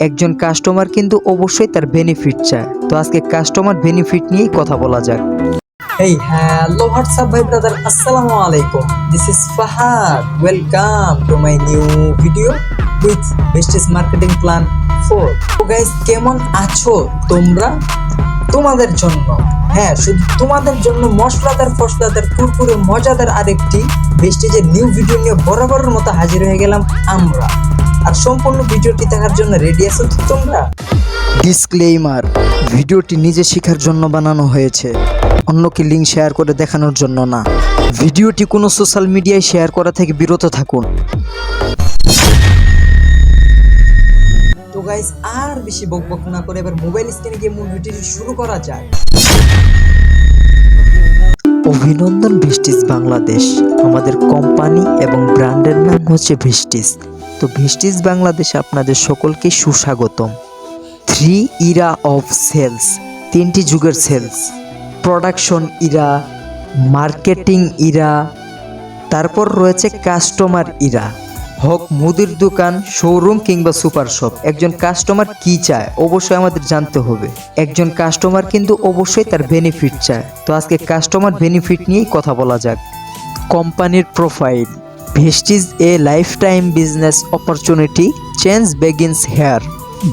একজন কাস্টমার কিন্তু অবশ্যই তার বেনিফিট চায় তো আজকে কাস্টমার বেনিফিট নিয়েই কথা বলা যাক hello, what's up, my brother? Assalamu alaikum. This is Fahad. Welcome to my new video with Besties Marketing Plan 4. তো guys, কেমন আছো তোমরা তোমাদের জন্য হ্যাঁ শুধু তোমাদের জন্য মশলাদার ফসলাদার কুরকুরে মজাদার আরেকটি বেস্টিজের নিউ ভিডিও নিয়ে বরাবরের মতো হাজির হয়ে গেলাম আমরা আর সম্পূর্ণ ভিডিওটি দেখার জন্য রেডি আছো তো তোমরা? ডিসক্লেইমার ভিডিওটি নিজে শেখার জন্য বানানো হয়েছে। অন্যকে লিঙ্ক শেয়ার করে দেখানোর জন্য না। ভিডিওটি কোনো সোশ্যাল মিডিয়ায় শেয়ার করা থেকে বিরত থাকুন। তো গাইস আর বেশি বকবক না করে এবার মোবাইল স্ক্রিনে গিয়ে মূল ভিডিওটি শুরু করা যায় অভিনন্দন ভিস্টিস বাংলাদেশ আমাদের কোম্পানি এবং ব্র্যান্ডের নাম হচ্ছে ভিস্টিস তো ভিস্টিস বাংলাদেশে আপনাদের সকলকে সুস্বাগতম। থ্রি ইরা অফ সেলস তিনটি যুগের sales production era marketing era তারপর রয়েছে কাস্টমার ইরা হোক মুদির দোকান শোরুম কিংবা সুপার শপ একজন কাস্টমার কি চায়, অবশ্যই আমাদের জানতে হবে। একজন কাস্টমার কিন্তু অবশ্যই তার বেনিফিট চায়। তো আজকে কাস্টমার বেনিফিট নিয়েই কথা বলা যাক। কোম্পানির profile Vestige a lifetime business opportunity change begins here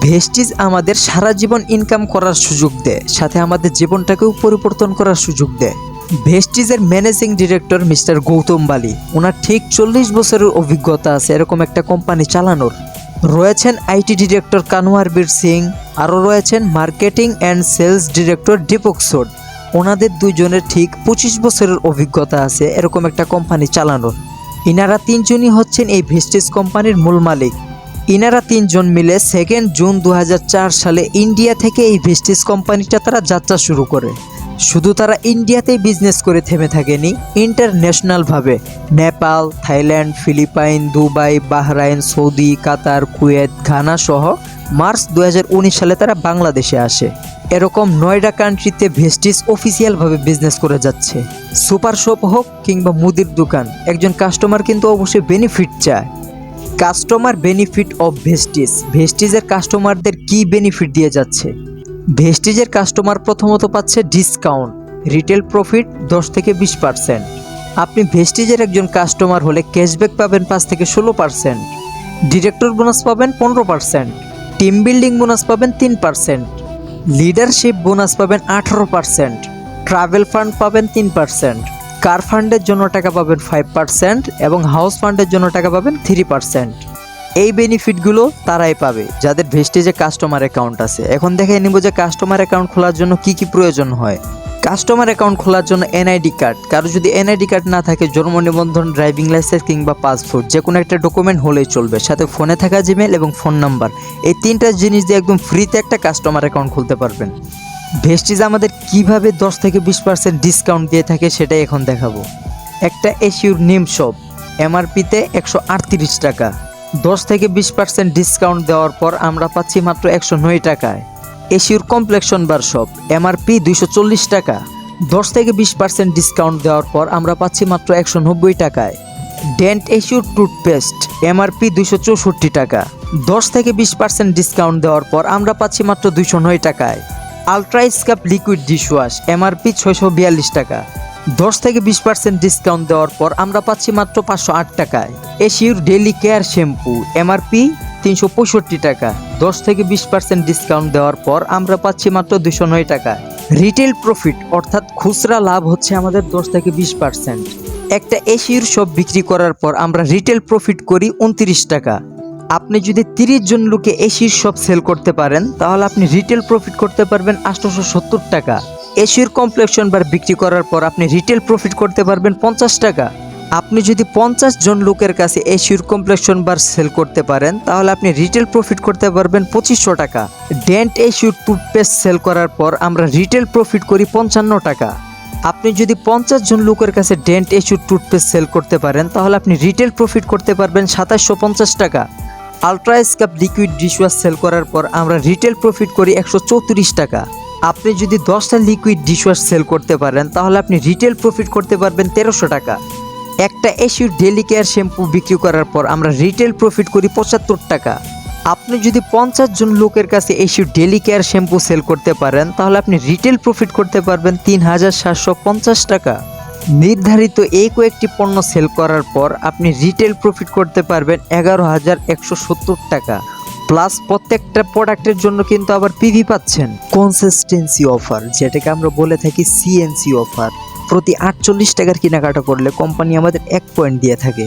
Vestige আমাদের সারা জীবন ইনকাম করার সুযোগ দেয়, সাথে আমাদের জীবনটাকেও পরিবর্তন করার সুযোগ দেয়। ভেস্টিজের managing director mister Gautam Bali ওনার ঠিক চল্লিশ বছরের অভিজ্ঞতা আছে এরকম একটা কোম্পানি চালানোর। রয়েছেন আইটি ডিরেক্টর কানোয়ার বীর সিং, আরও রয়েছেন marketing and sales director Deepak Sood. ওনাদের দুজনের ঠিক পঁচিশ বছরের অভিজ্ঞতা আছে এরকম একটা কোম্পানি চালানোর। ইনারা তিনজনই হচ্ছেন এই ভেস্টিজ কোম্পানির মূল মালিক। ইনারা তিনজন মিলে সেকেন্ড জুন দু হাজার চার সালে ইন্ডিয়া থেকে এই ভেস্টিজ কোম্পানিটা তারা যাত্রা শুরু করে। শুধু তারা ইন্ডিয়াতেই বিজনেস করে থেমে থাকেনি ইন্টারন্যাশনালভাবে Nepal, Thailand, Philippines, Dubai, Bahrain, Saudi, Qatar, Kuwait, Ghana সহ মার্চ দু হাজার উনিশ সালে তারা বাংলাদেশে আসে। এরকম নয়ডা কান্ট্রিতে ভেস্টিস অফিসিয়ালভাবে বিজনেস করে যাচ্ছে। সুপার শপ হোক কিংবা মুদির দোকান, একজন কাস্টমার কিন্তু অবশ্যই বেনিফিট চায়। কাস্টমার বেনিফিট অফ ভেস্টিস ভেস্টিজের কাস্টমারদের কি বেনিফিট দিয়ে যাচ্ছে? ভেস্টিজের কাস্টমার প্রথমত পাচ্ছে ডিসকাউন্ট, রিটেল প্রফিট দশ থেকে বিশ পার্সেন্ট। আপনি ভেস্টিজের একজন কাস্টমার হলে ক্যাশব্যাক পাবেন পাঁচ থেকে ষোলো পার্সেন্ট। ডিরেক্টর বোনাস পাবেন পনেরো পার্সেন্ট। টিম বিল্ডিং বোনাস পাবেন তিন পার্সেন্ট। লিডারশিপ বোনাস পাবেন আঠারো পার্সেন্ট। ট্রাভেল ফান্ড পাবেন তিন পার্সেন্ট। কার ফান্ডের জন্য টাকা পাবেন ফাইভ পার্সেন্ট এবং হাউস ফান্ডের জন্য টাকা পাবেন থ্রি পার্সেন্ট। এই বেনিফিটগুলো তারাই পাবে, যাদের ভেস্টেজে কাস্টমার অ্যাকাউন্ট আছে। এখন দেখে নিব যে কাস্টমার অ্যাকাউন্ট খোলার জন্য কি কি প্রয়োজন হয়। কাস্টমার অ্যাকাউন্ট খোলার জন্য এনআইডি কার্ড কারও যদি এনআইডি কার্ড না থাকে, জন্ম নিবন্ধন ড্রাইভিং লাইসেন্স কিংবা পাসপোর্ট যে কোনো একটা ডকুমেন্ট হলেই চলবে। সাথে ফোনে থাকা জিমেল এবং ফোন নাম্বার এই তিনটা জিনিস দিয়ে একদম ফ্রিতে একটা কাস্টমার অ্যাকাউন্ট খুলতে পারবেন। ভেস্টিজ আমাদের কীভাবে দশ থেকে বিশ পার্সেন্ট ডিসকাউন্ট দিয়ে থাকে সেটাই এখন দেখাবো। একটা এসিউর নিম শপ এমআরপিতে একশো আটত্রিশ টাকা। দশ থেকে বিশ পার্সেন্ট ডিসকাউন্ট দেওয়ার পর আমরা পাচ্ছি মাত্র একশো নয় টাকায়। Assure complexion bar soap MRP দুইশো চল্লিশ টাকা। দশ থেকে বিশ পার্সেন্ট ডিসকাউন্ট দেওয়ার পর আমরা পাচ্ছি মাত্র একশো নব্বই টাকায়। ডেন্ট এসিউর টুথপেস্ট এমআরপি দুইশো চৌষট্টি টাকা। দশ থেকে বিশ পার্সেন্ট ডিসকাউন্ট দেওয়ার পর আমরা পাচ্ছি মাত্র দুইশো নয় টাকায়। আলট্রা স্কাপ লিকুইড ডিশওয়াশ এমআরপি ছয়শো বিয়াল্লিশ টাকা। দশ থেকে বিশ পার্সেন্ট ডিসকাউন্ট দেওয়ার পর আমরা পাচ্ছি মাত্র পাঁচশো আট টাকায়। Assure daily care shampoo, MRP তিনশো পঁয়ষট্টি টাকা। দশ থেকে বিশ পার্সেন্ট ডিসকাউন্ট দেওয়ার পর আমরা পাচ্ছি মাত্র দুশো নয় টাকা রিটেল প্রফিট অর্থাৎ খুচরা লাভ হচ্ছে আমাদের দশ থেকে বিশ পার্সেন্ট একটা এশিউর সব বিক্রি করার পর আমরা রিটেল প্রফিট করি উনত্রিশ টাকা। আপনি যদি তিরিশ জন লোকে এসির সব সেল করতে পারেন, তাহলে আপনি রিটেল প্রফিট করতে পারবেন আটশোশো সত্তর টাকা। এসির কমপ্লেকশন বার বিক্রি করার পর আপনি রিটেল প্রফিট করতে পারবেন পঞ্চাশ টাকা। আপনি যদি পঞ্চাশ জন লোকের কাছে এসির কমপ্লেকশন বার সেল করতে পারেন, তাহলে আপনি রিটেল প্রফিট করতে পারবেন পঁচিশশো টাকা। ডেন্ট এসির টুথপেস্ট সেল করার পর আমরা রিটেল প্রফিট করি পঞ্চান্ন টাকা। আপনি যদি পঞ্চাশ জন লোকের কাছে ডেন্ট এসির টুথপেস্ট সেল করতে পারেন, তাহলে আপনি রিটেল প্রফিট করতে পারবেন সাতাশশো পঞ্চাশ টাকা। আলট্রা স্কাপ লিকুইড ডিশওয়াশ সেল করার পর আমরা রিটেল প্রফিট করি একশো চৌত্রিশ টাকা। আপনি যদি দশটা লিকুইড ডিশওয়াশ সেল করতে পারেন, তাহলে আপনি রিটেল প্রফিট করতে পারবেন তেরোশো টাকা। একটা এসির ডেলি কেয়ার শ্যাম্পু বিক্রি করার পর আমরা রিটেল প্রফিট করি পঁচাত্তর টাকা। আপনি যদি পঞ্চাশ জন লোকের কাছে এসে ডেলি কেয়ার শ্যাম্পু সেল করতে পারেন, তাহলে আপনি রিটেল প্রফিট করতে পারবেন তিন হাজার সাতশো পঞ্চাশ টাকা। নির্ধারিত এই কয়েকটি পণ্য সেল করার পর আপনি রিটেল প্রফিট করতে পারবেন এগারো হাজার একশো সত্তর টাকা। প্লাস প্রত্যেকটা প্রোডাক্টের জন্য কিন্তু আবার পিভি পাচ্ছেন। কনসিস্টেন্সি অফার যেটাকে আমরা বলে থাকি সিএনসি অফার প্রতি আটচল্লিশ টাকার কেনাকাটা করলে কোম্পানি আমাদের এক পয়েন্ট দিয়ে থাকে।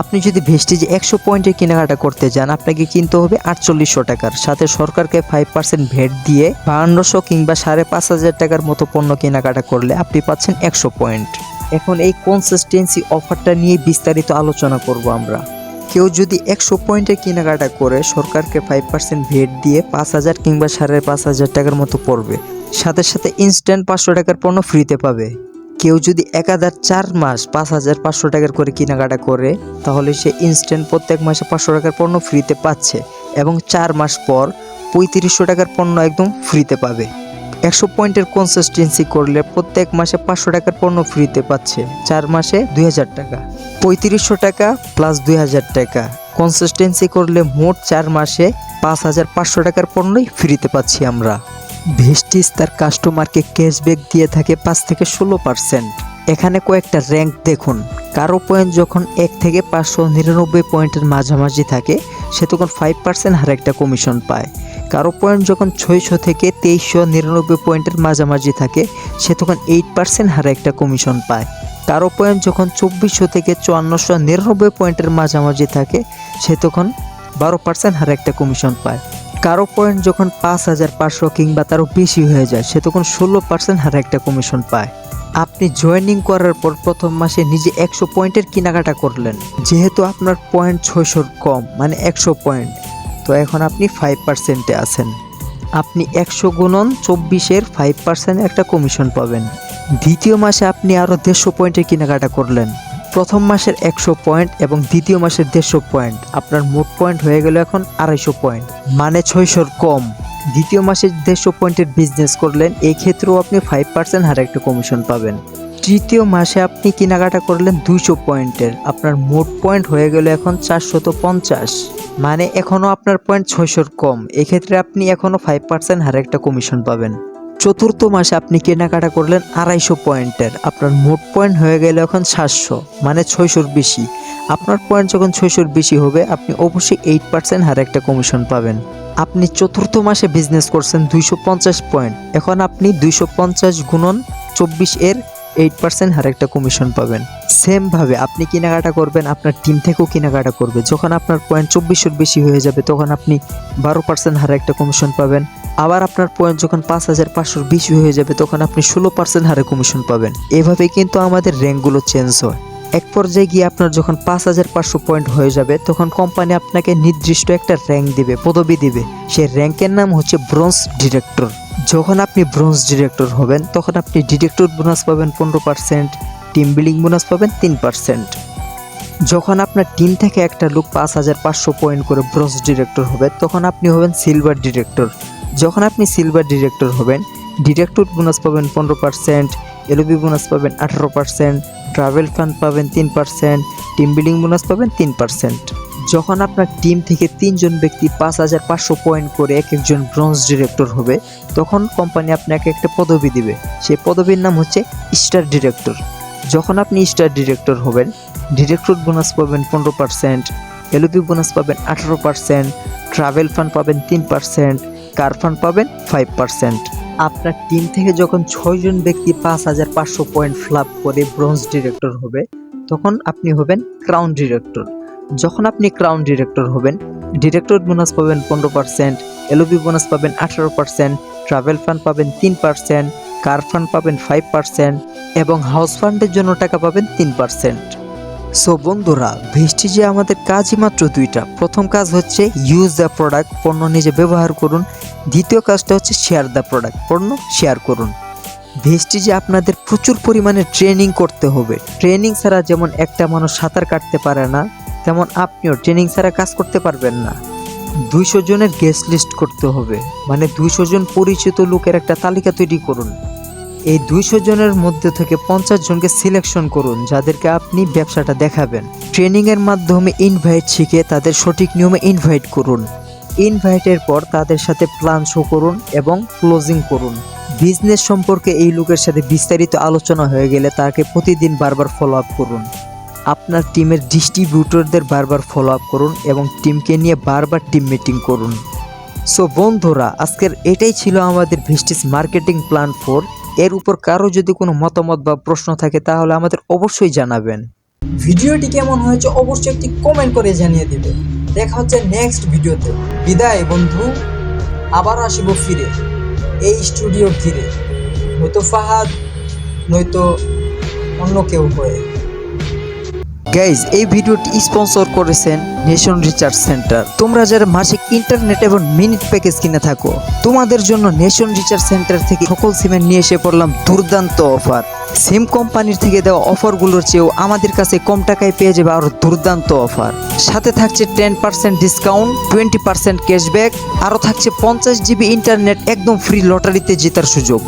আপনি যদি ভেস্টিজে একশো পয়েন্টের কেনাকাটা করতে যান, আপনাকে কিনতে হবে আটচল্লিশশো টাকার। সাথে সরকারকে ফাইভ পার্সেন্ট ভেট দিয়ে বাহান্নশো কিংবা সাড়ে পাঁচ হাজার টাকার মতো পণ্য কেনাকাটা করলে আপনি পাচ্ছেন একশো পয়েন্ট এখন এই কনসিস্টেন্সি অফারটা নিয়ে বিস্তারিত আলোচনা করব আমরা। কেউ যদি একশো পয়েন্টের কেনাকাটা করে সরকারকে ফাইভ পার্সেন্ট ভেট দিয়ে পাঁচ হাজার কিংবা সাড়ে পাঁচ হাজার টাকার মতো পড়বে। সাথে সাথে ইনস্ট্যান্ট পাঁচশো টাকার পণ্য ফ্রিতে পাবে। কেউ যদি এক একাধার চার মাস পাঁচ হাজার পাঁচশো টাকার করে কেনাকাটা করে, তাহলে সে ইনস্ট্যান্ট প্রত্যেক মাসে পাঁচশো টাকার পণ্য ফ্রিতে পাচ্ছে এবং চার মাস পর পঁয়ত্রিশশো টাকার পণ্য একদম ফ্রিতে পাবে। একশো পয়েন্টের কনসিস্টেন্সি করলে প্রত্যেক মাসে পাঁচশো টাকার পণ্য ফ্রিতে পাচ্ছে। চার মাসে দুই হাজার টাকা। পঁয়ত্রিশশো টাকা প্লাস দুই হাজার টাকা। কনসিস্টেন্সি করলে মোট চার মাসে পাঁচ হাজার পাঁচশো টাকার পণ্যই ফ্রিতে পাচ্ছি আমরা। ভেস্টিস তার কাস্টমারকে ক্যাশব্যাক দিয়ে থাকে পাঁচ থেকে ষোলো পার্সেন্ট এখানে কয়েকটা র্যাঙ্ক দেখুন। কারও পয়েন্ট যখন এক থেকে পাঁচশো নিরানব্বই পয়েন্টের মাঝামাঝি থাকে, সে তখন ফাইভ পার্সেন্ট হারে একটা কমিশন পায়। কারও পয়েন্ট যখন ছয়শো থেকে তেইশশো নিরানব্বই পয়েন্টের মাঝামাঝি থাকে, সে তখন এইট পার্সেন্ট হারে একটা কমিশন পায়। কারও পয়েন্ট যখন চব্বিশশো থেকে চুয়ান্নশো নিরানব্বই পয়েন্টের মাঝামাঝি থাকে, সে তখন বারো পার্সেন্ট হারে একটা কমিশন পায়। কারও পয়েন্ট যখন পাঁচ হাজার পাঁচশো কিংবা তারও বেশি হয়ে যায়, সে তখন ষোলো পার্সেন্ট হারে একটা কমিশন পায়। আপনি জয়েনিং করার পর প্রথম মাসে নিজে একশো পয়েন্টের কেনাকাটা করলেন। যেহেতু আপনার পয়েন্ট ছয়শোর কম মানে একশো পয়েন্ট। তো এখন আপনি ফাইভ পার্সেন্টে আছেন। আপনি একশো গুণন চব্বিশের ফাইভ পার্সেন্ট একটা কমিশন পাবেন। দ্বিতীয় মাসে আপনি আরও দেড়শো পয়েন্টের কেনাকাটা করলেন। প্রথম মাসের একশো পয়েন্ট এবং দ্বিতীয় মাসের দেড়শো পয়েন্ট আপনার মোট পয়েন্ট হয়ে গেল এখন আড়াইশো পয়েন্ট মানে ছয়শোর কম। দ্বিতীয় মাসে দেড়শো পয়েন্টের বিজনেস করলেন এই ক্ষেত্রেও আপনি ফাইভ পার্সেন্ট হারে একটা কমিশন পাবেন। তৃতীয় মাসে আপনি কেনাকাটা করলেন দুইশো পয়েন্টের। আপনার মোট পয়েন্ট হয়ে গেল এখন চারশত পঞ্চাশ। মানে এখনও আপনার পয়েন্ট ছয়শোর কম। এক্ষেত্রে আপনি এখনও ফাইভ পার্সেন্ট হারে একটা কমিশন পাবেন। চতুর্থ মাসে আপনি কেনাকাটা করলেন আড়াইশো পয়েন্টের। আপনার মোট পয়েন্ট হয়ে গেল এখন সাতশো মানে ছয়শোর বেশি। আপনার পয়েন্ট যখন ছয়শোর বেশি হবে, আপনি অবশ্যই এইট পার্সেন্ট হারে একটা কমিশন পাবেন। আপনি চতুর্থ মাসে বিজনেস করছেন দুইশো পঞ্চাশ পয়েন্ট। এখন আপনি দুইশো পঞ্চাশ গুণন চব্বিশ এর এইট পার্সেন্ট হারে একটা কমিশন পাবেন। সেমভাবে আপনি কেনাকাটা করবেন, আপনার টিম থেকেও কেনাকাটা করবে। যখন আপনার পয়েন্ট চব্বিশের বেশি হয়ে যাবে, তখন আপনি বারো পার্সেন্ট হারে একটা কমিশন পাবেন। আবার আপনার পয়েন্ট যখন পাঁচ হাজার পাঁচশোর বেশি হয়ে যাবে, তখন আপনি ষোলো পার্সেন্ট হারে কমিশন পাবেন। এভাবে কিন্তু আমাদের র্যাঙ্কগুলো চেঞ্জ হয়। এক পর্যায়ে গিয়ে আপনার যখন পাঁচ হাজার পাঁচশো পয়েন্ট হয়ে যাবে, তখন কোম্পানি আপনাকে নির্দিষ্ট একটা র্যাঙ্ক দিবে, পদবি দিবে। সেই র্যাঙ্কের নাম হচ্ছে ব্রোঞ্জ ডিরেক্টর যখন আপনি ব্রোঞ্জ ডিরেক্টর হবেন, তখন আপনি ডিরেক্টর বোনাস পাবেন পনেরো পার্সেন্ট টিম বিল্ডিং বোনাস পাবেন তিন পার্সেন্ট যখন আপনার টিম থেকে একটা লোক পাঁচ হাজার পাঁচশো পয়েন্ট করে ব্রোঞ্জ ডিরেক্টর হবে, তখন আপনি হবেন সিলভার ডিরেক্টর যখন আপনি সিলভার ডিরেক্টর হবেন ডিরেক্টর বোনাস পাবেন পনেরো পার্সেন্ট এলওবি বোনাস পাবেন আঠারো পার্সেন্ট ট্রাভেল ফান্ড পাবেন তিন পার্সেন্ট টিম বিল্ডিং বোনাস পাবেন তিন পার্সেন্ট যখন আপনার টিম থেকে তিনজন ব্যক্তি পাঁচ হাজার পাঁচশো পয়েন্ট করে এক একজন ব্রোঞ্জ ডিরেক্টর হবে, তখন কোম্পানি আপনাকে একটা পদবি দিবে। সেই পদবীর নাম হচ্ছে স্টার ডিরেক্টর। যখন আপনি স্টার ডিরেক্টর হবেন, ডিরেক্টর বোনাস পাবেন পনেরো পার্সেন্ট, এলওপি বোনাস পাবেন আঠারো পার্সেন্ট, ট্রাভেল ফান্ড পাবেন তিন পার্সেন্ট, কার ফান্ড পাবেন ফাইভ পার্সেন্ট। আপনার টিম থেকে যখন ছয়জন ব্যক্তি পাঁচ হাজার পাঁচশো পয়েন্ট ফ্লাপ করে ব্রোঞ্জ ডিরেক্টর হবে, তখন আপনি হবেন ক্রাউন ডিরেক্টর। যখন আপনি ক্রাউন ডিরেক্টর হবেন ডিরেক্টর বোনাস পাবেন পনেরো পার্সেন্ট এলওবি বোনাস পাবেন আঠারো পার্সেন্ট ট্রাভেল ফান্ড পাবেন তিন পার্সেন্ট কার ফান্ড পাবেন ফাইভ পার্সেন্ট এবং হাউস ফান্ডের জন্য টাকা পাবেন তিন পার্সেন্ট সো বন্ধুরা ভেস্টি যে আমাদের কাজই মাত্র দুইটা। প্রথম কাজ হচ্ছে ইউজ দ্য প্রোডাক্ট পণ্য নিজে ব্যবহার করুন। দ্বিতীয় কাজটা হচ্ছে শেয়ার দ্য প্রোডাক্ট পণ্য শেয়ার করুন। ভেস্টিজে আপনাদের প্রচুর পরিমাণে ট্রেনিং করতে হবে। ট্রেনিং ছাড়া যেমন একটা মানুষ সাঁতার কাটতে পারে না তেমন আপনিও ট্রেনিং ছাড়া কাজ করতে পারবেন না। দুইশো জনের গেস্ট লিস্ট করতে হবে। মানে দুইশো জন পরিচিত লোকের একটা তালিকা তৈরি করুন। এই দুইশো জনের মধ্যে থেকে পঞ্চাশ জনকে সিলেকশন করুন, যাদেরকে আপনি ব্যবসাটা দেখাবেন। ট্রেনিংয়ের মাধ্যমে ইনভাইট শিখে তাদের সঠিক নিয়মে ইনভাইট করুন। ইনভাইটের পর তাদের সাথে প্ল্যান শো করুন এবং ক্লোজিং করুন। বিজনেস সম্পর্কে এই লোকের সাথে বিস্তারিত আলোচনা হয়ে গেলে তাকে প্রতিদিন বারবার ফলো আপ করুন। আপনার টিমের ডিস্ট্রিবিউটরদের বারবার ফলো আপ করুন এবং টিমকে নিয়ে বারবার টিম মিটিং করুন। সো বন্ধুরা, আজকের এটাই ছিল আমাদের ভিস্টিস মার্কেটিং প্ল্যান ফোর এর উপর কারও যদি কোনো মতামত বা প্রশ্ন থাকে, তাহলে আমাদের অবশ্যই জানাবেন। ভিডিওটি কেমন হয়েছে অবশ্যই একটি কমেন্ট করে জানিয়ে দিবে। দেখা হচ্ছে নেক্সট ভিডিওতে। বিদায় বন্ধু, আবার আসিব ফিরে। এই স্টুডিও ঘিরে। নয়তো ফাহাদ, নয়তো অন্য কেউ হয়ে। গাইজ এই ভিডিওটি স্পন্সর করেছেন নেশন রিচার্জ সেন্টার তোমরা যারা মাসিক ইন্টারনেট এবং মিনিট প্যাকেজ কিনে থাকো, তোমাদের জন্য নেশন রিচার্জ সেন্টার থেকে সকল সিমেন্ট নিয়ে এসে পড়লাম দুর্দান্ত অফার সিম কোম্পানির থেকে দেওয়া অফারগুলোর চেয়েও আমাদের কাছে কম টাকায় পেয়ে যাবে আরও দুর্দান্ত অফার। সাথে থাকছে ten percent discount twenty percent cashback আরও থাকছে পঞ্চাশ জিবি ইন্টারনেট একদম ফ্রি লটারিতে জেতার সুযোগ।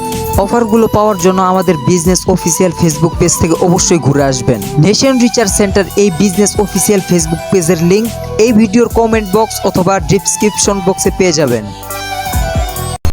অফারগুলো পাওয়ার জন্য আমাদের বিজনেস অফিসিয়াল ফেসবুক পেজ থেকে অবশ্যই ঘুরে আসবেন। নেশন রিচার্জ সেন্টার এই বিজনেস অফিসিয়াল ফেসবুক পেজের লিঙ্ক এই ভিডিওর কমেন্ট বক্স অথবা ডিসক্রিপশন বক্সে পেয়ে যাবেন।